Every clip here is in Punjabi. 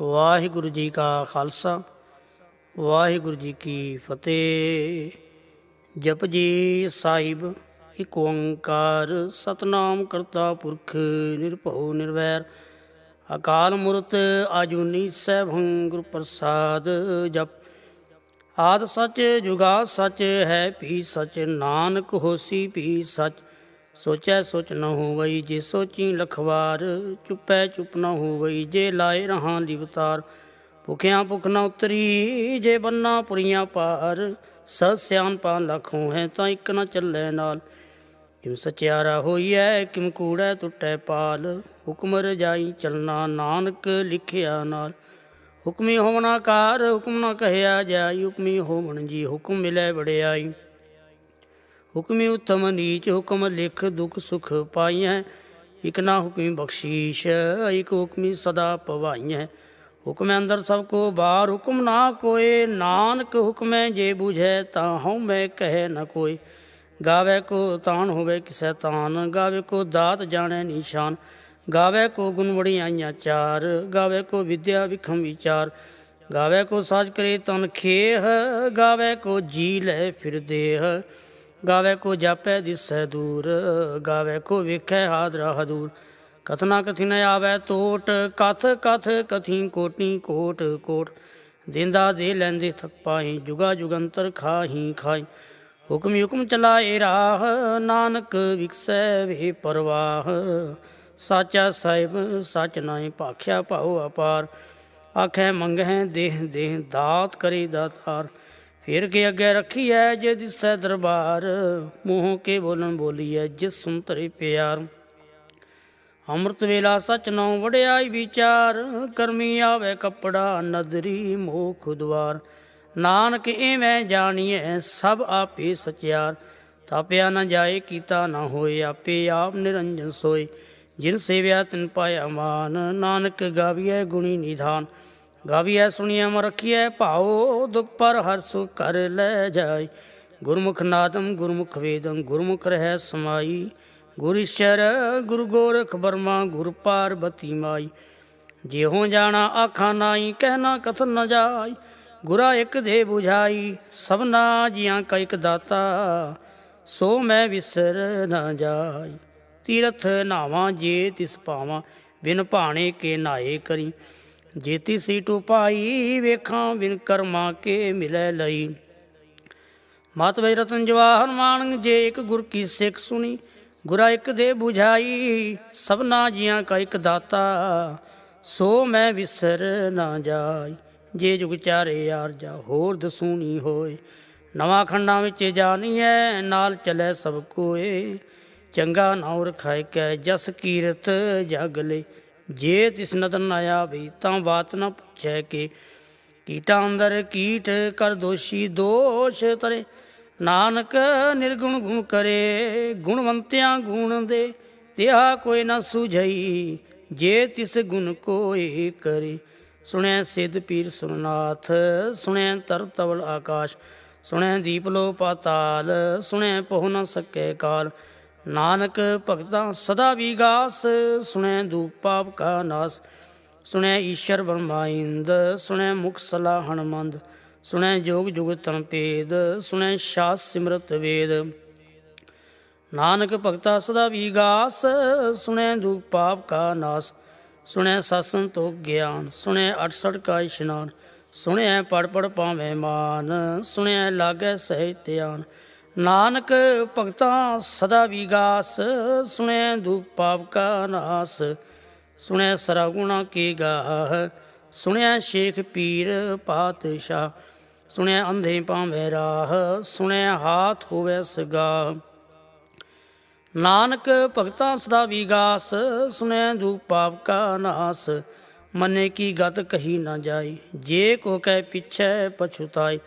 ਵਾਹਿਗੁਰੂ ਜੀ ਕਾ ਖਾਲਸਾ, ਵਾਹਿਗੁਰੂ ਜੀ ਕੀ ਫਤਿਹ। ਜਪਜੀ ਸਾਹਿਬ, ਇਕ ਓੰਕਾਰ ਸਤਨਾਮ ਕਰਤਾ ਪੁਰਖ ਨਿਰਭਉ ਨਿਰਵੈਰ। ਅਕਾਲ ਮੂਰਤ ਆਜੂਨੀ ਸੈਭੰ ਗੁਰ ਪ੍ਰਸਾਦ ਜਪ। ਆਦ ਸੱਚ ਜੁਗਾ ਸੱਚ ਹੈ ਵੀ ਸੱਚ ਨਾਨਕ ਹੋਸੀ ਵੀ ਸੱਚ ਸੋਚੈ ਸੋਚ ਨ ਹੋਵਈ ਜੇ ਸੋਚੀ ਲਖਵਾਰ, ਚੁੱਪੈ ਚੁੱਪ ਨ ਹੋਵਈ ਜੇ ਲਾਏ ਰਹਾ ਲਿਵਤਾਰ। ਭੁਖਿਆਂ ਭੁਖ ਨ ਉਤਰੀ ਜੇ ਬੰਨਾ ਪੁਰੀਆਂ ਪਾਰ ਸ ਸਿਆਣਪਾ ਲਖੋਂ ਹੈ ਤਾਂ ਇੱਕ ਨ ਚੱਲੇ ਨਾਲ। ਕਿਮ ਸਚਿਆਰਾ ਹੋਈਐ, ਕਿਮ ਕੂੜੈ ਟੁੱਟੈ ਪਾਲ। ਹੁਕਮ ਰਜਾਈ ਚਲਣਾ ਨਾਨਕ ਲਿਖਿਆ ਨਾਲ। ਹੁਕਮੀ ਹੋਵਣਾ ਕਾਰ, ਹੁਕਮ ਨਾ ਕਹਿਆ ਜਾਈ। ਹੁਕਮੀ ਹੋਵਣ ਜੀ ਹੁਕਮ ਮਿਲੈ ਵੜਿਆਈ ਹੁਕਮੀ ਉਤਮ, ਨੀਚ ਹੁਕਮ, ਲਿਖ ਦੁਖ ਸੁਖ ਪਾਈਐ। ਇਕ ਨਾ ਹੁਕਮੀ ਬਖਸ਼ੀਸ਼, ਇਕ ਹੁਕਮੀ ਸਦਾ ਪਵਾਈਐ ਹੁਕਮੈ ਅੰਦਰ ਸਭ ਕੋ ਬਾਹਰ ਹੁਕਮ ਨਾ ਕੋਏ। ਨਾਨਕ ਹੁਕਮੈ ਜੇ ਬੁਝੈ, ਤਾਂ ਹਉ ਮੈਂ ਕਹੈ ਨ ਕੋਈ ਗਾਵੇ ਕੋ ਤਾਨ ਹੋਵੇ ਕਿਸੈ ਤਾਨ, ਗਾਵੇ ਕੋ ਦਾਤ ਜਾਣੈ ਨਿਸ਼ਾਨ। ਗਾਵੇ ਕੋ ਗੁਣ ਵੜੀਆਈਆਂ ਚਾਰ, ਗਾਵੇ ਕੋ ਵਿਦਿਆ ਵਿਖਮ ਵਿਚਾਰ। ਗਾਵੇ ਕੋ ਸਾਜ ਕਰੇ ਤਨ ਖੇਹ, ਗਾਵੇ ਕੋ ਜੀ ਲੈ ਫਿਰ ਦੇਹ। ਗਾਵੇ ਕੋ ਜਾਪੈ ਦਿਸੈ ਦੂਰ, ਗਾਵੇ ਕੋ ਵੇਖੈ ਹਾਦਰਾ ਹਦੂਰ। ਕਥਨਾ ਕਥੀ ਨ ਆਵੈ ਤੋਟ, ਕਥ ਕਥ ਕਥੀ ਕੋਟੀ ਕੋਟ ਕੋਟ। ਦਿੰਦਾ ਦੇ ਲੈਂਦੇ ਥਕ ਪਾਈ ਜੁਗਾ ਜੁਗੰਤਰ ਖਾਹੀ ਖਾਈ ਹੁਕਮ ਹੁਕਮ ਚਲਾਏ ਰਾਹ, ਨਾਨਕ ਵਿਕਸੈ ਵੇ ਪਰਵਾਹ। ਸਾਚਾ ਸਾਹਿਬ, ਸਚ ਨਾਹੀ ਭਾਖਿਆ ਭਾਉ ਅਪਾਰ। ਆਖੈ ਮੰਗਹਿ ਦੇਹ ਦੇਹ ਦਾਤ ਕਰੇ ਦਾਤਾਰ। ਫਿਰ ਕੇ ਅੱਗੇ ਰੱਖੀਐ ਜੇ ਦਿਸੈ ਦਰਬਾਰ, ਮੂੰਹੋਂ ਕੇ ਬੋਲਣ ਬੋਲੀ ਐ ਜਿਸ ਸੁਨ ਤਰੇ ਪਿਆਰ। ਅੰਮ੍ਰਿਤ ਵੇਲਾ ਸਚ ਨਉ ਵੜਿਆਈ ਵਿਚਾਰ, ਕਰਮੀ ਆਵੇ ਕਪੜਾ ਨਦਰੀ ਮੋਖ ਦਵਾਰ ਨਾਨਕ ਐਵੇਂ ਜਾਣੀਐ ਸਭ ਆਪੇ ਸਚਿਆਰ, ਤਾਪਿਆ ਨਾ ਜਾਏ ਕੀਤਾ ਨਾ ਹੋਏ ਆਪੇ ਆਪ ਨਿਰੰਜਨ ਸੋਏ। ਜਿਨ ਸੇਵਿਆ ਤਿਨ ਪਾਇਆ ਮਾਨ, ਨਾਨਕ ਗਾਵੀਐ ਗੁਣੀ ਨਿਧਾਨ। ਗਾਵੀਐ, ਸੁਣੀਐ ਮ ਰਖੀਐ, ਭਾਉ ਦੁਖ ਪਰ ਹਰ ਸੁਖ ਕਰ ਲੈ ਜਾਈ। ਗੁਰਮੁਖ ਨਾਦਮ ਗੁਰਮੁਖ ਵੇਦਮ ਗੁਰਮੁਖ ਰਹਿ ਸਮਾਈ। ਗੁਰ ਈਸ਼ਰ, ਗੁਰ ਗੋਰਖ ਬਰਮਾ ਗੁਰ ਪਾਰਬਤੀ ਮਾਈ। ਜਿਹੋ ਜਾਣਾ ਆਖਾਂ ਨਾਈ ਕਹਿਣਾ ਕਥਨ ਨ ਜਾਈ। ਗੁਰਾ ਇੱਕ ਦੇ 부ਝਾਈ ਸਭਨਾ ਜੀਆਂ ਕਾ ਇੱਕ ਦਾਤਾ। ਸੋ ਮੈਂ ਵਿਸਰ ਨਾ ਜਾਈ। ਤੀਰਥ ਨਾਵਾਂ ਜੇ ਤਿਸ ਪਾਵਾਂ, ਬਿਨ ਭਾਣੇ ਕੇ ਨਾਏ ਕਰੀ। ਜੇਤੀ ਤਿਸੀ ਟੂ ਪਾਈ ਵੇਖਾਂ ਬਿਨ ਕਰਮਾ ਕੇ ਮਿਲੈ ਲਈ। ਮਾਤ ਵੇ ਰਤਨ ਜਵਾਹਰ ਮਾਨੰ ਜੇ ਇੱਕ ਗੁਰ ਕੀ ਸਿੱਖ ਸੁਣੀ, ਗੁਰਾ ਇੱਕ ਦੇ 부ਝਾਈ ਸਭਨਾ ਜੀਆਂ ਕਾ ਇੱਕ ਦਾਤਾ। ਸੋ ਮੈਂ ਵਿਸਰ ਨਾ ਜਾਈ, ਜੇ ਜੁਗ ਚਾਰੇ ਯਾਰ ਜਾ ਹੋਰ ਦਸੂਣੀ ਹੋਏ। ਨਵਾਂ ਖੰਡਾਂ ਵਿੱਚ ਜਾਣੀ ਜਾਣੀਐ, ਨਾਲ ਚਲੇ ਸਭ ਕੋਏ। ਚੰਗਾ ਨਾਉ ਰਖਾਇ ਕੈ, ਜਸ ਕੀਰਤ ਜਗ ਲੈ। ਜੇ ਤਿਸ ਨਦਰ ਨ ਆਵੇ ਤਾਂ ਬਾਤ ਨ ਪੁੱਛੈ ਕਿ ਕੀਟਾਂ ਅੰਦਰ ਕੀਟ ਕਰ ਦੋਸ਼ੀ ਦੋਸ਼ ਤਰੇ ਨਾਨਕ ਨਿਰਗੁਣ ਗੁਣ ਕਰੇ, ਗੁਣਵੰਤਿਆਂ ਗੁਣ ਦੇ, ਤਿਹਾ ਕੋਈ ਨਾ ਸੁਝਈ, ਜੇ ਤਿਸ ਗੁਣ ਕੋਈ ਕਰੇ। ਸੁਣੈ ਸਿੱਧ ਪੀਰ ਸੁਰਨਾਥ, ਸੁਣੈ ਤਰ ਤਵਲ ਆਕਾਸ਼, ਸੁਣੈ ਦੀਪ ਲੋ ਪਾਤਾਲ ਸੁਣੈ ਪਹੁ ਨ ਸਕੈ ਕਾਲ। ਨਾਨਕ ਭਗਤਾਂ ਸਦਾ ਵਿਗਾਸ ਸੁਣੈ ਦੂਪ ਪਾਪ ਕਾ ਨਾਸ, ਸੁਣੈ ਈਸ਼ਰ ਬ੍ਰਹਮਾ ਸੁਣੈ ਮੁਖ ਸਲਾ ਹਨਮੰਦ ਸੁਣੈ ਜੋਗ ਜੁਗ ਤਨ ਭੇਦ, ਸੁਣੈ ਸ਼ਾਸ ਸਿਮਰਤ ਵੇਦ। ਨਾਨਕ ਭਗਤਾ ਸਦਾ ਵਿਗਾਸ ਸੁਣੈ ਦੂਪ ਪਾਪ ਕਾ ਨਾਸ, ਸੁਣੈ ਸਾਸਨ ਤੋ ਗਿਆਨ, ਸੁਣੈ 68 ਕਾ ਇਸ਼ਨਾਨ ਸੁਣਿਆ ਪੜ ਪੜ ਪਾਵੇਂ ਮਾਨ ਸੁਣਿਆ ਲਾਗੈ ਸਹਿਜ ਧਿਆਨ ਨਾਨਕ ਭਗਤਾਂ ਸਦਾ ਵਿਗਾਸ ਸੁਣਿਆ ਦੁਖ ਪਾਪ ਕਾ ਨਾਸ ਸੁਣਿਆ ਸਰਾ ਗੁਣਾ ਕੀ ਗਾਹ ਸੁਣਿਆ ਸ਼ੇਖ ਪੀਰ ਪਾਤਸ਼ਾਹ ਸੁਣਿਆ ਅੰਧੇ ਪਾਵੇਂ ਰਾਹ ਸੁਣਿਆ ਹਾਥ ਹੋਵੇ ਸਗਾ ਨਾਨਕ ਭਗਤਾਂ ਸਦਾ ਵਿਗਾਸ ਸੁਣਿਆ ਦੁਖ ਪਾਪ ਕਾ ਨਾਸ ਮਨੇ ਕੀ ਗਤ ਕਹੀ ਨਾ ਜਾਈ ਜੇ ਕੋ ਕਹਿ ਪਿਛੈ ਪਛੁਤਾਈ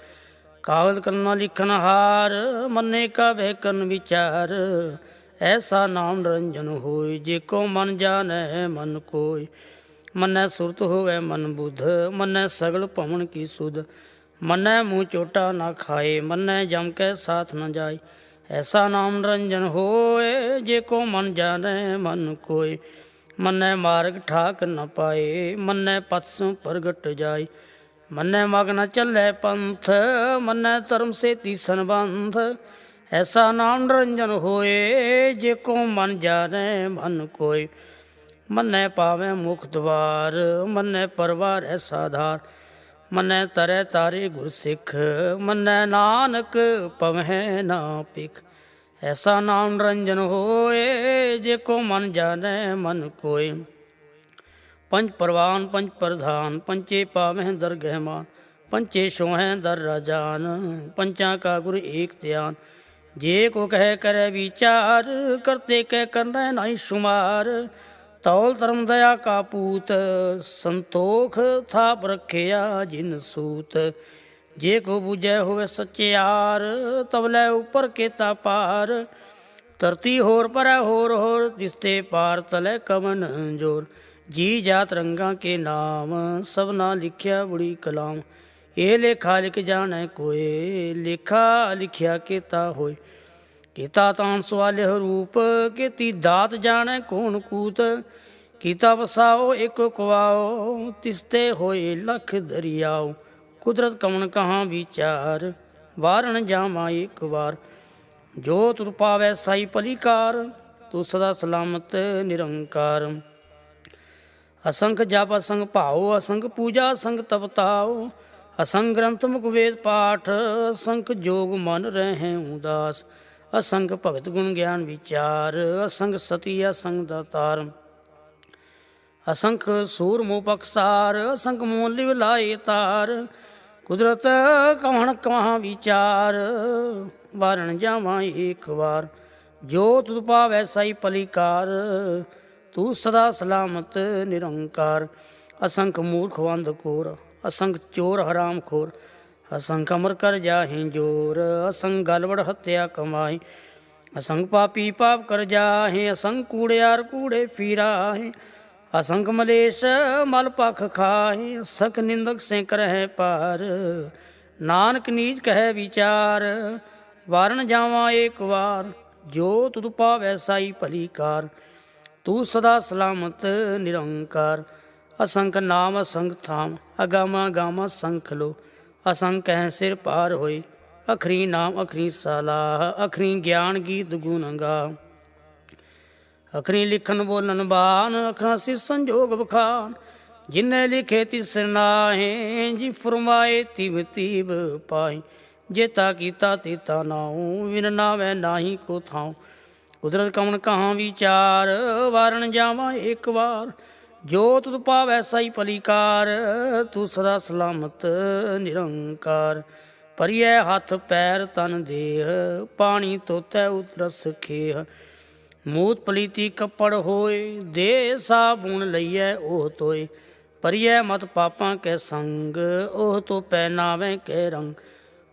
ਕਾਗਦ ਕਰਨਾ ਲਿਖਨ ਹਾਰ, ਮਨੇ ਕਾ ਬਹਿਕਨ ਵਿਚਾਰ। ਐਸਾ ਨਾਮ ਨਿਰੰਜਨ ਹੋਈ ਜੇ ਕੋ ਮਨ ਜਾਣੈ, ਮਨ ਕੋਈ ਮਨੈ ਸੁਰਤ ਹੋਵੇ ਮਨ ਬੁੱਧ, ਮਨੈ ਸਗਲ ਭਵਨ ਕੀ ਸੁਧ। ਮਨੈ ਮੂੰਹ ਚੋਟਾ ਨਾ ਖਾਏ, ਮਨੈ ਜਮ ਕੇ ਸਾਥ ਨਾ ਜਾਏ। ਐਸਾ ਨਾਮ ਨਿਰੰਜਨ ਹੋਏ, ਜੇ ਕੋ ਮਨ ਜਾਣੈ, ਮਨ ਕੋਈ ਮੰਨੈ ਮਾਰਗ ਠਾਕ ਨ ਪਾਏ, ਮੰਨੈ ਪਤਸ ਪ੍ਰਗਟ ਜਾਏ। ਮੰਨੈ ਮਗਨ ਨ ਚੱਲੇ ਪੰਥ, ਮੰਨੈ ਧਰਮ ਸੇਤੀ ਤੀਸਨ ਐਸਾ ਨਾਮ ਨਿਰੰਜਨ ਹੋਏ, ਜੇ ਕੋ ਮਨ ਜਾਣੈ, ਮਨ ਕੋਈ ਮੰਨੈ ਪਾਵੈ ਮੁਖ ਦਵਾਰ, ਮੰਨੈ ਪਰਵਾਰ ਐਸਾ ਧਾਰ। ਮੰਨੈ ਤਰੈ ਤਾਰੇ ਗੁਰ ਸਿੱਖ, ਮੰਨੈ ਨਾਨਕ ਪਵਹਿ ਨਾ ਪਿਖ ਐਸਾ ਨਾਮ ਨਿਰੰਜਨ ਹੋਏ, ਜੇ ਕੋ ਮਨ ਜਾਣੈ, ਮਨ ਕੋਈ ਪੰਜ ਪਰਵਾਨ, ਪੰਜ ਪ੍ਰਧਾਨ ਪੰਚੇ ਪਾਵਹਿ ਦਰ ਗਹਿਮਾਨ ਪੰਚੇ ਸੋਹੈ ਦਰ ਰਾਜਾਨ, ਪੰਚਾਂ ਕਾ ਗੁਰ ਏਕ ਧਿਆਨ। ਜੇ ਕੋ ਕਹਿ ਕਰੈ ਵਿਚਾਰ, ਕਰਤੇ ਕਹਿ ਕਰਨਾ ਨਹੀਂ ਸੁਮਾਰ। ਤੌਲ ਧਰਮ ਦਇਆ ਕਾ ਪੂਤ, ਸੰਤੋਖ ਥਾਪ ਰਖਿਆ ਜਿਨ ਸੂਤ। ਜੇ ਕੋ ਬੁਝੈ ਹੋਵੇ ਸਚਿਆਰ ਤਵਲੇ ਉਪਰ ਕੇਤਾ ਪਾਰ। ਧਰਤੀ ਹੋਰ ਪਰੈ ਹੋਰ ਹੋਰ, ਦਿਸਤੇ ਪਾਰ ਤਲੇ ਕਮਨ ਜੋਰ। ਜੀ ਜਾਤ ਰੰਗਾਂ ਕੇ ਨਾਮ ਸਭਨਾ ਲਿਖਿਆ ਬੜੀ ਕਲਾਮ। ਇਹ ਲੇਖਾ ਲਿਖ ਜਾਣੈ ਕੋਏ, ਲੇਖਾ ਲਿਖਿਆ ਕੀਤਾ ਹੋਏ। ਕੀਤਾ ਤਾਂ ਸਵਾਲੇ ਰੂਪ, ਕੀਤੀ ਦਾਤ ਜਾਣੈ ਕੌਣ ਕੂਤ। ਕੀਤਾ ਵਸਾਓ ਇੱਕ ਕੁਆਓ ਤਿਸਤੇ ਹੋਏ ਲਖ ਦਰਿਆਓ। ਕੁਦਰਤ ਕਮਨ ਕਹਾਂ ਵਿਚਾਰ ਵਾਰਣ ਜਾਵਾਂ ਇੱਕ ਵਾਰ। ਜੋ ਤੁਰ ਪਾਵੈ ਸਾਈ ਭਲੀਕਾਰ, ਤੂੰ ਸਦਾ ਸਲਾਮਤ ਨਿਰੰਕਾਰ। ਅਸੰਖ ਜਪ ਅਸੰਖ ਭਾਉ, ਅਸੰਖ ਪੂਜਾ ਅਸੰਖ ਤਪਤਾਉ ਅਸੰਖ ਗ੍ਰੰਥ ਮੁਖ ਵੇਦ ਪਾਠ, ਅਸੰਖ ਜੋਗ ਮਨ ਰਹਿ ਉਦਾਸ ਅਸੰਖ ਭਗਤ ਗੁਣ ਗਿਆਨ ਵਿਚਾਰ, ਅਸੰਖ ਸਤੀ ਅਸੰਖ ਦਾਤਾਰ। ਅਸੰਖ ਸੂਰ ਮੋ ਪਕਸਾਰ ਅਸੰਖ ਮੋਲ ਲਿਵ ਲਾਏ ਤਾਰ। ਕੁਦਰਤ ਕਵਣ ਕਹਾਂ ਵਿਚਾਰ, ਵਾਰਣ ਜਾਵਾਂ ਏਕ ਵਾਰ। ਜੋ ਤੁਧ ਪਾਵੈ ਸਾਈ ਪਲੀਕਾਰ ਤੂੰ ਸਦਾ ਸਲਾਮਤ, ਨਿਰੰਕਾਰ। ਅਸੰਖ ਮੂਰਖ ਵੰਦ ਕੋਰ, ਅਸੰਖ ਚੋਰ ਹਰਾਮ ਖੋਰ। ਅਸੰਖ ਅਮਰ ਕਰ ਜਾਹੇ ਜੋਰ, ਅਸੰਖ ਗਲਵੜ ਹੱਤਿਆ ਕਮਾਈ ਅਸੰਖ ਪਾਪੀ ਪਾਪ ਕਰ ਜਾਹੇ, ਅਸੰਖ ਕੂੜਿਆਰ ਕੂੜੇ ਫੀਰਾਹੇ। ਅਸੰਖ ਮਲੇਸ਼ ਮਲ ਪਖ ਖਾਹੇ, ਅਸੰਖ ਨਿੰਦਕ ਸੇ ਕਰਹਿ ਪਾਰ ਨਾਨਕ ਨੀਚ ਕਹੈ ਵਿਚਾਰ, ਵਾਰਨ ਜਾਵਾਂ ਏਕ ਵਾਰ। ਜੋ ਤੁਧ ਪਾਵੈ ਸਾਈ ਭਲੀਕਾਰ ਤੂੰ ਸਦਾ ਸਲਾਮਤ, ਨਿਰੰਕਾਰ। ਅਸੰਖ ਨਾਮ, ਅਸੰਖ ਥਾਮ, ਅਗਾਮਾ ਗਾਮਾ ਸੰਖ ਲੋ। ਅਸੰਖ ਹੈ ਸਿਰ ਪਾਰ ਹੋਏ, ਅਖਰੀ ਨਾਮ, ਅਖਰੀ ਸਲਾਹ, ਅਖਰੀ ਗਿਆਨ ਗੀਤ ਗੁਣ ਗਾ ਅਖਰੀ ਲਿਖਨ ਬੋਲਨ ਬਾਨ, ਅਖਰਾ ਸਿ ਸੰਜੋਗ ਬਖਾਨ ਜਿਨੇ ਲਿਖੇ ਤਿਸ ਨਾਹੇ, ਜੀ ਫਰਮਾਏ ਤਿਵ ਤਿਵ ਪਾਈ ਜੇਤਾ ਕੀਤਾ ਤੇਤਾ ਨਾਉ, ਵਿਨ ਨਾਵੇਂ ਨਾਹੀ ਕੋ ਥਾਉ। ਕੁਦਰਤ ਕਮਨ ਕਹਾਂ ਵਿਚਾਰ, ਵਾਰਨ ਜਾਵਾਂ ਇੱਕ ਵਾਰ। ਜੋ ਤੁਧ ਪਾਵੈ ਸਾਈ ਪਲੀਕਾਰ, ਤੂੰ ਸਦਾ ਸਲਾਮਤ ਨਿਰੰਕਾਰ। ਪਰਿਐ ਹੱਥ ਪੈਰ ਤਨ ਦੇਹ, ਪਾਣੀ ਤੋਤੈ ਉਤਰਸ ਖੇਹ। ਮੂਤ ਪਲੀਤੀ ਕੱਪੜ ਹੋਏ ਦੇ ਸਾਬੂਨ ਲਈਐ ਉਹ ਤੋਏ। ਪਰਿਐ ਮਤ ਪਾਪਾਂ ਕੈ ਸੰਗ, ਉਹ ਤੋ ਪਹਿਨਾਵੇਂ ਕੈ ਰੰਗ।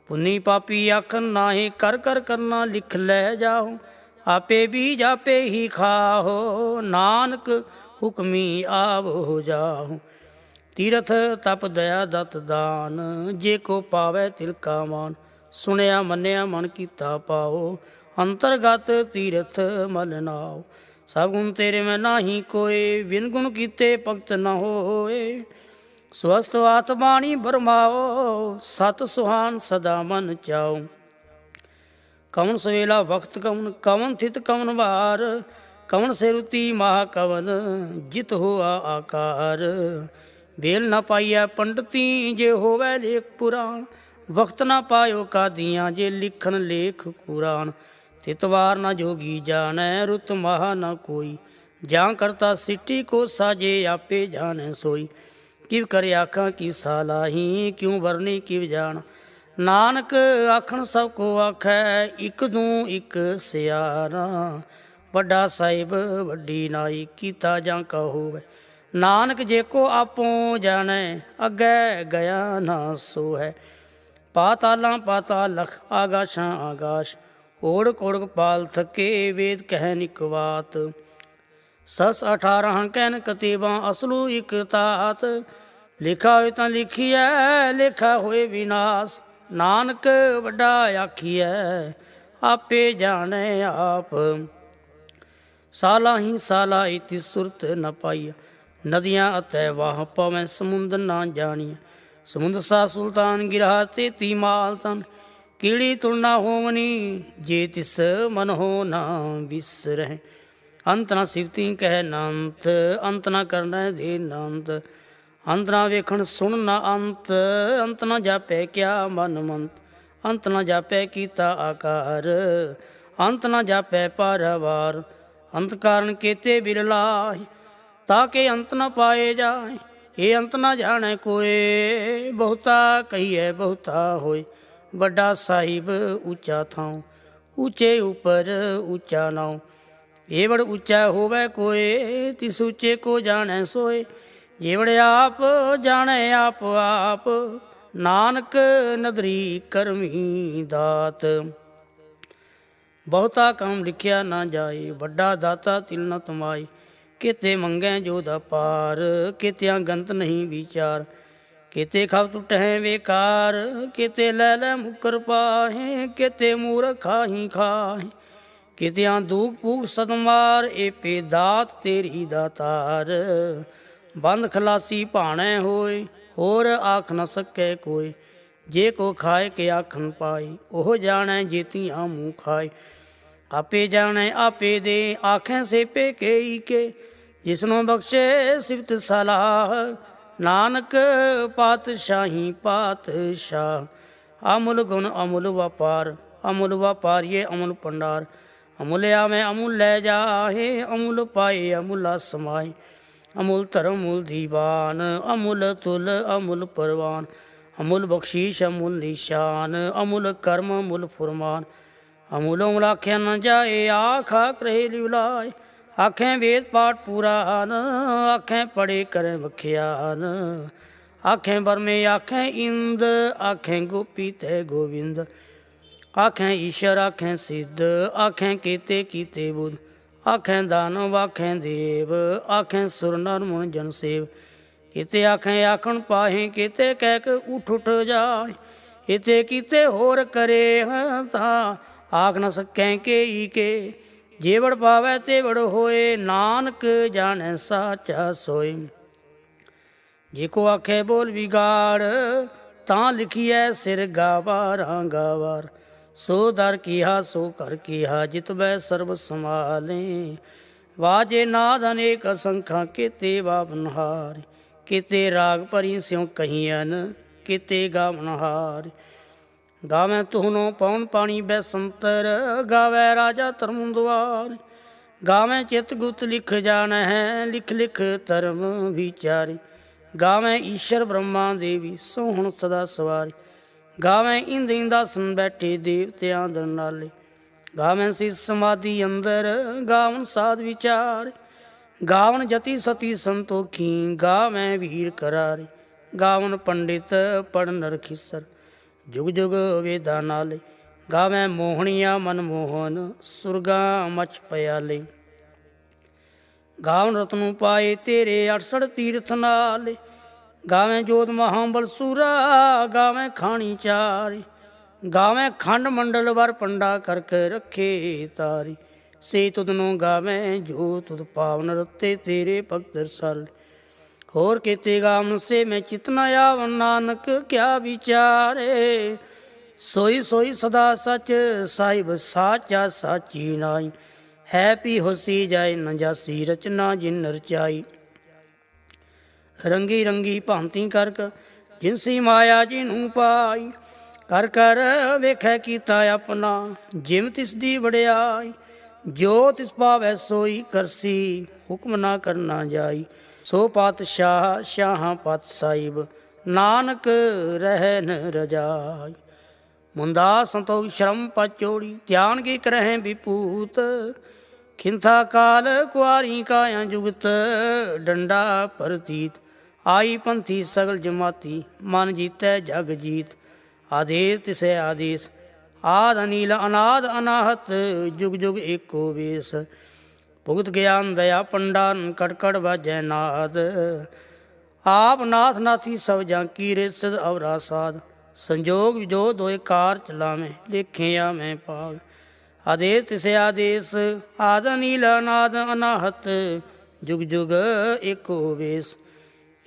ਪੁੰਨੀ ਪਾਪੀ ਆਖਨ ਨਾਹੀ, ਕਰ ਕਰ ਕਰਨਾ ਲਿਖ ਲੈ ਜਾਓ ਆਪੇ ਵੀ ਜਾਪੇ ਹੀ ਖਾਹੋ, ਨਾਨਕ ਹੁਕਮੀ ਆਵੋ ਜਾਹੋ। ਤੀਰਥ ਤਪ ਦਇਆ ਦਤ ਦਾਨ, ਜੇ ਕੋ ਪਾਵੇ ਤਿਲ ਮਾਨ। ਸੁਣਿਆ ਮੰਨਿਆ ਮਨ ਕੀਤਾ ਪਾਓ, ਅੰਤਰਗਤ ਤੀਰਥ ਮਲ ਨਾਓ। ਸਭ ਗੁਣ ਤੇਰੇ ਮੈਂ ਨਾਹੀ ਕੋਏ ਵਿਨ ਗੁਣ ਕੀਤੇ ਭਗਤ ਨ ਹੋਏ। ਸਵਸਤ ਆਤਮਾਣੀ ਬਰਮਾਓ, ਸਤ ਸੁਹਾਨ ਸਦਾ ਮਨ ਚਾਓ ਕਵਨ ਸਵੇਲਾ ਵਕਤ ਕਵਨ ਕਵਨ ਥਿਤ ਕਵਨ ਵਾਰ, ਕਵਨ ਸਿਰੁਤੀ ਮਹਾ ਕਵਨ ਜਿਤ ਹੋਆ ਆਕਾਰ। ਵੇਲ ਨਾ ਪਾਈਐ ਪੰਡਤੀ, ਜੇ ਹੋਵੇ ਲੇਖ ਪੁਰਾਣ, ਵਕਤ ਨਾ ਪਾਇਓ ਕਾਦੀਆਂ, ਜੇ ਲਿਖਣ ਲੇਖ ਕੁਰਾਨ। ਤਿਤਵਾਰ ਨਾ ਜੋਗੀ ਜਾਣੈ, ਰੁਤ ਮਹਾ ਨਾ ਕੋਈ। ਜਾਂ ਕਰਤਾ ਸਿੱਟੀ ਕੋ ਸਾਜੇ ਆਪੇ ਜਾਣੈ ਸੋਈ। ਕਿਵ ਕਰੇ ਆਖਾਂ ਕੀ ਸਾਲਾਹੀ ਕਿਉ ਵਰਨੀ, ਕਿਵ ਜਾਣ। ਨਾਨਕ ਆਖਣ ਸਭ ਕੋ ਆਖੈ, ਇਕ ਦੂ ਇਕ ਸਿਆਰਾ ਵੱਡਾ ਸਾਹਿਬ, ਵੱਡੀ ਨਾਈ, ਕੀਤਾ ਜਾਂ ਕਹੋਵੇ ਨਾਨਕ ਜੇ ਕੋ ਆਪੋ ਜਾਣੈ, ਅੱਗੇ ਗਿਆ ਨਾ ਸੋ ਹੈ ਪਾਤਾਲਾਂ ਪਾਤਾਲ ਲਖ ਆਗਾਸ਼ਾਂ ਆਗਾਸ਼। ਓੜ ਕੋੜ ਪਾਲ ਥਕੇ, ਵੇਦ ਕਹਿ ਨਿਕਵਾਤ ਸਸ 18 ਕਹਿਨ ਕਤੀਬਾਂ, ਅਸਲੂ ਇਕ ਤਾਤ। ਲਿਖਾ ਹੋਏ ਤਾਂ ਲਿਖੀਐ, ਲਿਖਾ ਹੋਏ ਵਿਨਾਸ਼। ਨਾਨਕ ਵੱਡਾ ਆਖੀਐ, ਆਪੇ ਜਾਣੈ ਆਪ। ਸਾਲਾ ਹੀ ਸਾਲਾ ਇਤੀ ਸੁਰਤ ਨ ਪਾਈਆ ਨਦੀਆਂ ਅਤੇ ਵਾਹ ਪਵੈ ਸਮੁੰਦ ਨਾ ਜਾਣੀਆ ਸਮੁੰਦ ਸਾ ਸੁਲਤਾਨ ਗਿਰਹਾ ਤੇ ਤੀ ਮਾਲ ਤਨ, ਕੀੜੀ ਤੁਲਨਾ ਹੋਵਨੀ ਜੇ ਤਿਸ ਮਨ ਹੋ ਨਾ ਵਿਸਰਹਿ। ਅੰਤ ਨਾ ਸਿਵਤੀ ਕਹਿ ਨੰਤ, ਅੰਤ ਨਾ ਕਰਨਾ ਦੇ ਨੰਤ। ਅੰਤ ਨਾ ਵੇਖਣ ਸੁਣ ਨਾ ਅੰਤ ਅੰਤ ਨਾ ਜਾਪੈ ਕਿਆ ਮਨ ਮੰਤ ਅੰਤ ਨਾ ਜਾਪੈ ਕੀਤਾ ਆਕਾਰ, ਅੰਤ ਨਾ ਜਾਪੈ ਪਰਵਾਰ, ਅੰਤ ਕਾਰਨ ਕੀਤੇ ਬਿਰਲਾਹਿ ਤਾਂ ਕਿ ਅੰਤ ਨਾ ਪਾਏ ਜਾਏ ਇਹ ਅੰਤ ਨਾ ਜਾਣੈ ਕੋਏ, ਬਹੁਤਾ ਕਹੀਏ ਬਹੁਤਾ ਹੋਏ, ਵੱਡਾ ਸਾਹਿਬ ਉੱਚਾ ਥਾਉ, ਉੱਚੇ ਉਪਰ ਉੱਚਾ ਨਾਉ, ਇਹ ਉੱਚਾ ਹੋਵੇ ਕੋਏ, ਤਿਸ ਉੱਚੇ ਕੋ ਜਾਣੈ ਸੋਏ ਜੇਵੜ ਆਪ, ਜਾਣੇ ਆਪ ਆਪ, ਨਾਨਕ ਨਦਰੀ ਕਰਮੀ ਦਾਤ। ਬਹੁਤਾ ਕੰਮ ਲਿਖਿਆ ਨਾ ਜਾਏ, ਵੱਡਾ ਦਾਤਾ ਤਿਲ ਨ ਤਮਾਈ ਕਿਤੇ ਮੰਗੈ ਜੋ ਦਾ ਪਾਰ ਕਿਤਿਆਂ ਗੰਤ ਨਹੀਂ ਵਿਚਾਰ। ਕਿਤੇ ਖਬ ਟੁਟਹਿ ਵੇਕਾਰ, ਕਿਤੇ ਲੈ ਲੈ ਮੁਕਰ ਪਾਹੇ, ਕਿਤੇ ਮੂਰਖ ਖਾਹੀ ਖਾਹੇ। ਕਿਤਿਆਂ ਦੂਖ ਭੂਖ ਸਦਮਾਰ ਏ ਪੇ ਦਾਤ ਤੇਰੀ ਦਾਤਾਰ। ਬੰਦ ਖਲਾਸੀ ਭਾਣੈ ਹੋਏ, ਹੋਰ ਆਖ ਨ ਸਕੈ ਕੋਈ। ਜੇ ਕੋ ਖਾਏ ਕੇ ਆਖਣ ਪਾਈ ਉਹ ਜਾਣੈ ਜੀਤੀਆਂ ਮੂੰਹ ਖਾਏ। ਆਪੇ ਜਾਣੈ, ਆਪੇ ਦੇ, ਆਖੈ ਸੇਪੇ ਕੇਈ ਕੇ। ਜਿਸਨੂੰ ਬਖਸ਼ੇ ਸਿਫਤ ਸਲਾਹ, ਨਾਨਕ ਪਾਤਸ਼ਾਹੀ ਪਾਤਸ਼ਾਹ। ਅਮੁਲ ਗੁਣ ਅਮੁਲ ਵਪਾਰ, ਅਮੁਲ ਵਪਾਰੀਏ ਅਮੁਲ ਪੰਡਾਰ ਅਮੁਲਿਆ ਮੈਂ ਅਮੁਲ ਲੈ ਜਾਹੇ, ਅਮੁਲ ਪਾਏ, ਅਮੁਲਾ ਸਮਾਏ। ਅਮੁਲ ਧਰਮ ਮੁਲ ਦੀਵਾਨ, ਅਮੁਲ ਤੁਲ ਅਮੁਲ ਪਰਵਾਨ, ਅਮੁਲ ਬਖਸ਼ੀਸ਼ ਅਮੁਲ ਨਿਸ਼ਾਨ, ਅਮੁਲ ਕਰਮ ਅਮੁਲ ਫੁਰਮਾਨ। ਅਮੁਲ ਮੁਲਾਖਿਆ ਨ ਜਾਏ, ਆਖਾ ਕਰੇ ਲਿਵਲਾਏ ਆਖੇ ਵੇਦ ਪਾਠ ਪੁਰਾਨ, ਆਖੇ ਪੜੇ ਕਰੇ ਵਖਿਆਨ। ਆਖੇ ਬਰਮੇ ਆਖੇ ਇੰਦ, ਆਖੇ ਗੋਪੀ ਤੇ ਗੋਵਿੰਦ। ਆਖੇ ਈਸ਼ਰ, ਆਖੇ ਸਿੱਧ, ਆਖੇ ਕੀਤੇ ਕੀਤੇ ਬੁੱਧ। ਆਖੈ ਦਾਨਵ ਆਖੇ ਦੇਵ, ਆਖੈ ਸੁਰ ਨਰ ਮੁਨ ਜਨ ਸੇਵ। ਕਿਤੇ ਆਖੈ ਆਖਣ ਪਾਹੇ, ਕਿਤੇ ਕਹਿ ਕੇ ਉਠ ਉਠ ਜਾਏ ਇਤੇ ਕੀਤੇ ਹੋਰ ਕਰੇ ਹਾਂ ਆਖ ਨ ਸਕੈ ਕੇ ਈ ਕੇ। ਜੇਵੜ ਪਾਵੈ ਤੇਵੜ ਹੋਏ, ਨਾਨਕ ਜਾਣੈ ਸਾਚਾ ਸੋਈ ਜੇ ਕੋ ਆਖੇ ਬੋਲ ਵਿਗਾੜ, ਤਾਂ ਲਿਖੀਐ ਸਿਰ ਗਾਵਾਰਾਂ ਗਾਵਾਰ ਸੋ ਦਰ ਕੀਹਾ, ਸੋ ਕਰ ਕੀਹਾ ਜਿਤਬੈ ਸਰਬ ਸਮਾਲੇ ਵਾਜੇ ਨਾਦ ਅਨੇਕ ਸੰਖਾਂ ਕੀਤੇ ਬਾਵਨਹਾਰ ਕੀਤੇ ਰਾਗ ਭਰੀ ਸਿਉ ਕਹੀਆਂ ਕੀਤੇ ਗਾਵਨਹਾਰ ਗਾਵੇਂ ਤੁਹਨੋ ਪੌਣ ਪਾਣੀ ਬੈਸੰਤਰ, ਗਾਵੇ ਰਾਜਾ ਧਰਮ ਦੁਆਰ। ਗਾਵੇਂ ਚਿਤ ਗੁਤ ਲਿਖ ਜਾਣਾ ਹੈ ਲਿਖ ਲਿਖ ਧਰਮ ਵਿਚਾਰੇ। ਗਾਵੇਂ ਈਸ਼ਰ ਬ੍ਰਹਮਾ ਦੇਵੀ ਸੋਹਣ ਸਦਾ ਸਵਾਰੀ। ਗਾਵੇਂ ਇੰਦ ਇੰਦਾਸਨ ਬੈਠੇ ਦੇਵਤਿਆਂ ਦਰ ਨਾਲੇ। ਗਾਵੇਂ ਸੀ ਸਮਾਧੀ ਅੰਦਰ, ਗਾਵਨ ਸਾਧ ਵਿਚਾਰ। ਗਾਵਨ ਜਤੀ ਸਤੀ ਸੰਤੋਖੀ, ਗਾਵੇਂ ਵੀਰ ਕਰਾਰੇ। ਗਾਵਨ ਪੰਡਿਤ ਪੜਨ ਰਖੀਸਰ, ਜੁਗ ਜੁਗ ਵੇਦਾਂ ਨਾਲੇ। ਗਾਵੇਂ ਮੋਹਣੀਆਂ ਮਨ ਮੋਹਨ, ਸੁਰਗਾ ਮਚ ਪਿਆਲੇ। ਗਾਵਨ ਰਤਨੂ ਪਾਏ ਤੇਰੇ 68 ਤੀਰਥ ਨਾਲੇ। ਗਾਵੇਂ ਜੋਤ ਮਹਾਬਲ ਸੂਰਾ ਗਾਵੇਂ ਖਾਣੀ ਚਾਰੀ, ਗਾਵੇਂ ਖੰਡ ਮੰਡਲ ਵਰ ਪੰਡਾ ਕਰਕੇ ਰੱਖੇ ਤਾਰੀ। ਸੇ ਤੁਧ ਨੂੰ ਗਾਵੇਂ ਜੋ ਤੁਧ ਪਾਵਨ ਰਤੇ ਤੇਰੇ ਭਗਤ ਰਸਾਲੇ। ਹੋਰ ਕੀਤੇ ਗਾਵਨ ਸੇ ਮੈਂ ਚਿਤਨਾ ਆਵਨ ਨਾਨਕ ਕਿਆ ਵਿਚਾਰੇ। ਸੋਈ ਸੋਈ ਸਦਾ ਸਚ, ਸਾਹਿਬ ਸਾਚਾ ਸਾਚੀ ਨਾਈ ਹੈ ਪੀ ਹੋਸੀ ਜਾਏ ਨ ਜਾਸੀ ਰਚਨਾ ਜਿਨ ਰਚਾਈ। ਰੰਗੀ ਰੰਗੀ ਭਾਂਤੀ ਕਰਕ, ਜਿਨਸੀ ਮਾਇਆ ਜੀ ਨੂੰ ਪਾਈ, ਕਰ ਕਰ ਵੇਖੈ ਕੀਤਾ ਆਪਣਾ, ਜਿਮ ਤਿਸ ਦੀ ਵੜਿਆਈ ਜੋ ਤਿਸ ਪਾਵੈ ਸੋਈ ਕਰਸੀ, ਹੁਕਮ ਨਾ ਕਰਨਾ ਜਾਈ। ਸੋ ਪਾਤਸ਼ਾਹ ਸ਼ਾਹਾਂ ਪਤ ਸਾਹਿਬ, ਨਾਨਕ ਰਹਿਨ ਰਜਾਈ। ਮੁੰਦਾ ਸੰਤੋਖ ਸ਼ਰਮ ਪਚੋੜੀ ਧਿਆਨ ਕੀ ਕਰਹਿ ਵਿਪੂਤ। ਖਿੰਥਾ ਕਾਲ ਕੁਆਰੀ ਕਾਇਆ ਜੁਗਤ, ਡੰਡਾ ਪਰਤੀਤ। ਆਈ ਪੰਥੀ ਸਗਲ ਜਮਾਤੀ, ਮਨ ਜੀਤੈ ਜਗ ਜੀਤ। ਆਦੇਸ ਤਿਸੈ ਆਦੇਸ, ਆਦ ਅਨੀਲ ਅਨਾਦ ਅਨਾਹਤ, ਜੁਗ ਜੁਗ ਏਕੋ ਵੇਸ। ਭੁਗਤ ਗਿਆਨ ਦਇਆ ਪੰਡਾਨ ਕਟਕੜ ਵਾਜੈ ਨਾਦ। ਆਪ ਨਾਥ ਨਾਥੀ ਸਭ ਜਾਂ ਕੀ ਰਿਸਦ ਅਵਰਾ ਸਾਧ ਸੰਜੋਗ ਜੋ ਦੋਇ ਕਾਰ ਚਲਾਵੇਂ ਲੇਖਿਆ ਮੈਂ ਪਾਗ ਆਦੇਸ ਤਿਸ ਆਦੇਸ, ਆਦ ਨੀਲ ਅਨਾਦ ਅਨਾਹਤ, ਜੁਗ ਜੁਗ ਏਕੋ ਵੇਸ।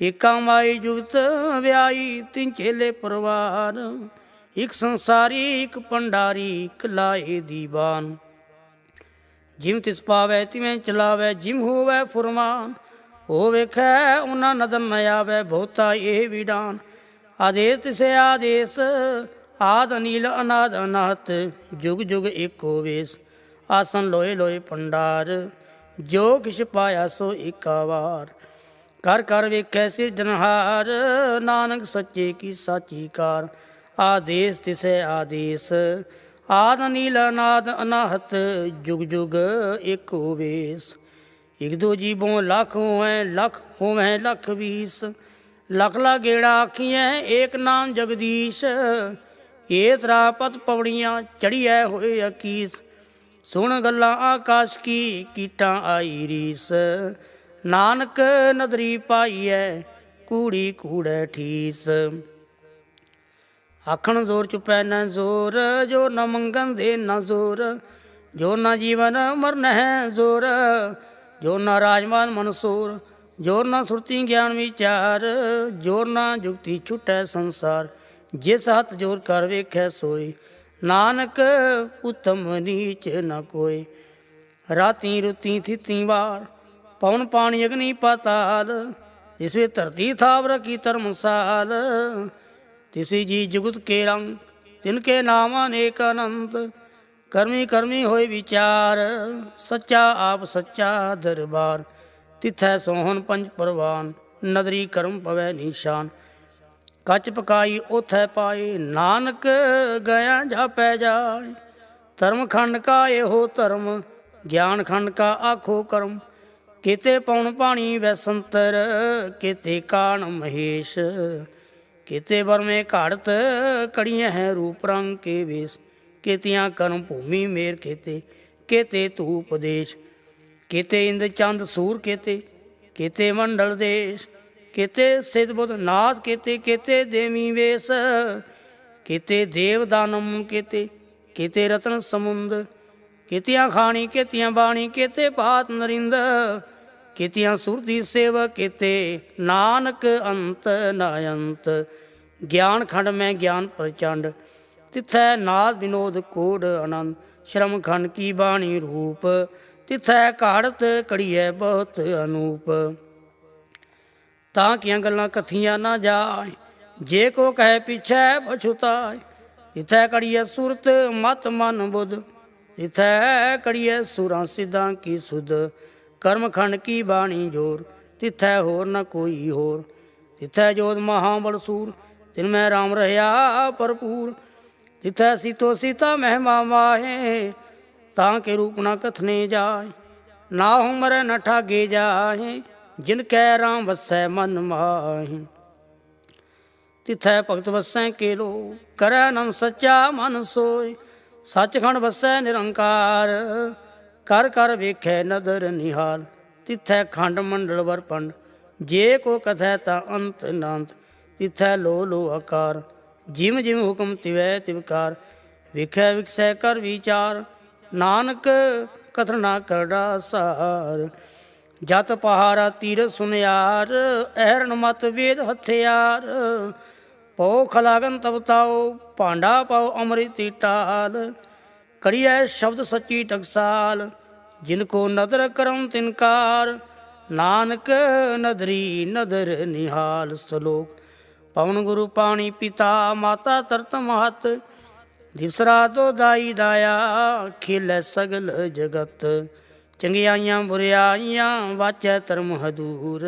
ਏਕਾ ਮਾਈ ਜੁਗਤ ਵਿਆਈ ਤਿੰਨ ਚੇਲੇ ਪਰਵਾਰ। ਇੱਕ ਸੰਸਾਰੀ, ਇੱਕ ਪੰਡਾਰੀ ਇੱਕ ਲਾਏ ਦੀਵਾਨ। ਜਿਮ ਤਿਸ ਪਾਵੈ, ਤਿਵੇਂ ਚਲਾਵੈ, ਜਿਮ ਹੋਵੈ ਫੁਰਮਾਨ। ਹੋ ਵੇਖੈ, ਉਹਨਾਂ ਨਦਰ ਨ ਆਵੈ, ਬਹੁਤਾ ਇਹ ਵਿਡਾਨ ਆਦੇਸ ਤਿਸੇ ਆਦੇਸ, ਆਦ ਅਨੀਲ, ਅਨਾਦ ਅਨਾਤ ਜੁਗ ਜੁਗ ਏਕੋ ਵੇਸ, ਆਸਨ ਲੋਏ ਲੋਏ ਪੰਡਾਰ ਜੋ ਕਿਛ ਪਾਇਆ ਸੋ ਏਕਾ ਵਾਰ। ਘਰ ਘਰ ਵੇਖੈ ਸਿਰਜਨਹਾਰ ਨਾਨਕ ਸੱਚੇ ਕੀ ਸਾਚੀ ਕਾਰ ਆਦੇਸ ਤਿਸੈ ਆਦੇਸ, ਆਦ ਨੀਲ ਅਨਾਦ ਅਨਾਹਤ, ਜੁਗ ਜੁਗ ਏਕੋ ਵੇਸ ਇਕ ਦੋ ਜੀਵੋਂ ਲੱਖ ਹੋਵੈ ਲੱਖ ਹੋਵੈ ਲੱਖ ਵੀਸ। ਲਖ ਲਾ ਗੇੜਾ ਆਖੀਐ, ਏਕ ਨਾਮ ਜਗਦੀਸ਼। ਏ ਤਰਾ ਪਤ ਪਵੜੀਆਂ ਚੜੀਐ ਹੋਏ ਅਕੀਸ। ਸੁਣ ਗੱਲਾਂ ਆਕਾਸ਼ ਕੀ, ਕੀਟਾਂ ਆਈ ਰੀਸ। ਨਾਨਕ ਨਦਰੀ ਪਾਈਐ, ਕੂੜੀ ਕੂੜੈ ਠੀਸ। ਆਖਣ ਜ਼ੋਰ ਚੁਪੈ ਨਾ ਜ਼ੋਰ, ਜੋ ਨ ਮੰਗਨ ਦੇ ਨਾ ਜ਼ੋਰ, ਜੋ ਨ ਜੀਵਨ ਮਰਨ ਹੈ ਜ਼ੋਰ, ਜੋ ਨ ਰਾਜਮਾਨ ਮਨਸੂਰ ਜੋ ਨ ਸੁਰਤੀ ਗਿਆਨ ਵਿਚਾਰ, ਜੋ ਨ ਜੁਗਤੀ ਛੁਟੈ ਸੰਸਾਰ, ਜਿਸ ਹੱਥ ਜੋਰ ਕਰ ਵੇਖੈ ਸੋਈ ਨਾਨਕ ਉਤਮ ਨੀਚ ਨ ਕੋਈ ਰਾਤੀ ਰੁਤੀ ਥਿਤੀ ਵਾਰ ਪਵਨ ਪਾਣੀ ਅਗਨੀ ਪਾਤਾਲ, ਜਿਸ ਧਰਤੀ ਥਾਵ ਰਖੀ ਧਰਮਸਾਲ। ਤਿਸੀ ਜੀ ਜੁਗਤ ਕੇ ਰੰਗ, ਤਿਨ ਕੇ ਨਾਮ ਅਨੇਕ ਅਨੰਤ, ਕਰਮੀ ਕਰਮੀ ਹੋਏ ਵਿਚਾਰ, ਸੱਚਾ ਆਪ ਸੱਚਾ ਦਰਬਾਰ। ਤਿਥੈ ਸੋਹਣ ਪੰਜ ਪਰਵਾਨ, ਨਦਰੀ ਕਰਮ ਪਵੈ ਨਿਸ਼ਾਨ। ਕੱਚ ਪਕਾਈ ਉਥੈ ਪਾਏ, ਨਾਨਕ ਗਿਆ ਜਾਪੈ ਜਾਏ। ਧਰਮ ਖੰਡ ਕਾ ਇਹੋ ਧਰਮ, ਗਿਆਨ ਖੰਡ ਕਾ ਆਖੋ ਕਰਮ। ਕਿਤੇ ਪਉਣ ਪਾਣੀ ਵੈਸੰਤਰ, ਕਿਤੇ ਕਾਣ ਮਹੇਸ਼, ਕਿਤੇ ਵਰਮੇ ਘੜਤ, ਕੜੀਆਂ ਹੈ ਰੂਪ ਰੰਗ ਕੇ ਵੇਸ, ਕਿਤਿਆਂ ਕਰਮ ਭੂਮੀ ਮੇਰ ਕਿਤੇ ਕਿਤੇ ਧੂਪ ਦੇਸ਼, ਕਿਤੇ ਇੰਦ ਚੰਦ ਸੂਰ ਕਿਤੇ ਕਿਤੇ ਮੰਡਲ ਦੇਸ਼, ਕਿਤੇ ਸਿਧ ਬੁੱਧ ਨਾਥ ਕਿਤੇ ਕਿਤੇ ਦੇਵੀ ਵੇਸ, ਕਿਤੇ ਦੇਵ ਦਾਨਮ ਕਿਤੇ ਕਿਤੇ ਰਤਨ ਸਮੁੰਦ ਕਿਤਿਆਂ ਖਾਣੀ, ਕਿਤਿਆਂ ਬਾਣੀ, ਕਿਤੇ ਭਾਤ ਨਰਿੰਦ, ਕਿਤਿਆਂ ਸੁਰਤੀ ਸੇਵਾ, ਕਿਤੇ ਨਾਨਕ ਅੰਤ ਨਾ ਅੰਤ ਗਿਆਨ ਖੰਡ ਮੈਂ ਗਿਆਨ ਪ੍ਰਚੰਡ, ਤਿਥੈ ਨਾਦ ਵਿਨੋਦ ਕੋੜ ਆਨੰਦ ਸ਼ਰਮ ਖੰਡ ਕੀ ਬਾਣੀ ਰੂਪ, ਤਿਥੈ ਘਾੜਤ ਕੜੀਐ ਬਹੁਤ ਅਨੂਪ। ਤਾਂ ਕੀਆਂ ਗੱਲਾਂ ਕਥੀਆਂ ਨਾ ਜਾਏ, ਜੇ ਕੋ ਕਹੇ ਪਿਛੈ ਪਛੁਤਾਏ, ਤਿਥੈ ਕੜੀਐ ਸੁਰਤ ਮਤ ਮਨ ਬੁੱਧ। ਤਿਥੈ ਕੜੀਐ ਸੁਰਾਂ ਸਿੱਧਾਂ ਕੀ ਸੁਧ, ਕਰਮ ਖੰਡ ਕੀ ਬਾਣੀ ਜੋਰ, ਤਿਥੈ ਹੋਰ ਨ ਕੋਈ ਹੋਰ। ਤਿਥੈ ਜੋਤ ਮਹਾ ਬਲਸੂਰ ਤਿਨ ਮੈਂ ਰਾਮ ਰਹਾ ਭਰਪੂਰ। ਤਿਥੈ ਸੀਤੋ ਸੀਤਾ ਮਹਿਮਾ ਮਾਹੇ, ਤਾਂ ਕੇ ਰੂਪ ਨ ਕਥਨੇ ਜਾਏ। ਨਾ ਹੁਮਰ ਨ ਠਾਗੇ ਜਾਏ, ਜਿਨ ਕੈ ਰਾਮ ਵਸੈ ਮਨ ਮਾਹੀ। ਤਿਥੈ ਭਗਤ ਵਸੈ ਕੇ ਲੋ ਕਰੈ ਨਨ ਸੱਚਾ ਮਨ ਸੋਏ। ਸੱਚਖੰਡ ਵਸੈ ਨਿਰੰਕਾਰ, ਕਰ ਕਰ ਵੇਖੈ ਨਦਰ ਨਿਹਾਲ, ਤਿਥੈ ਖੰਡ ਮੰਡਲ ਵਰਪੰਡ ਜੇ ਕੋ ਕਥੈ ਤਾ ਅੰਤ ਨਾਂਤ, ਤਿਥੈ ਲੋ ਲੋ ਆਕਾਰ, ਜਿਮ ਜਿਮ ਹੁਕਮ ਤਿਵੈ ਤਿਵਕਾਰ ਵਿਖੈ ਵਿਖਸੈ ਕਰ ਵਿਚਾਰ, ਨਾਨਕ ਕਥਨ ਨਾ ਕਰੜਾ ਸਾਰ, ਜਤ ਪਹਾਰਾ ਤੀਰ ਸੁਨਿਆਰ, ਐਰਨ ਮਤ ਵੇਦ ਹਥਿਆਰ ਪੋ ਖਲਾਗਨ ਤਬਤਾਓ ਭਾਂਡਾ ਪਾਓ ਅੰਮ੍ਰਿਤੀ ਟਾਲ। ਕੜੀਐ ਸ਼ਬਦ ਸੱਚੀ ਟਕਸਾਲ, ਜਿਨ ਕੋ ਨਦਰ ਕਰਮ ਤਿਨਕਾਰ ਨਾਨਕ ਨਦਰੀ ਨਦਰ ਨਿਹਾਲ ਸਲੋਕ। ਪਵਨ ਗੁਰੂ ਪਾਣੀ ਪਿਤਾ, ਮਾਤਾ ਤਰਤ ਮਹਤ। ਦਿਵਸਰਾ ਤੋ ਦਾਈ ਦਾਇਆ, ਖਿਲ ਸਗਲ ਜਗਤ। ਚੰਗਿਆਈਆਂ ਬੁਰਿਆਈਆਂ ਵਾਚੈ ਧਰਮ ਹਦੂਰ।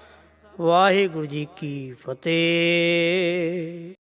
ਵਾਹਿਗੁਰੂ ਜੀ ਕੀ ਫਤਿਹ।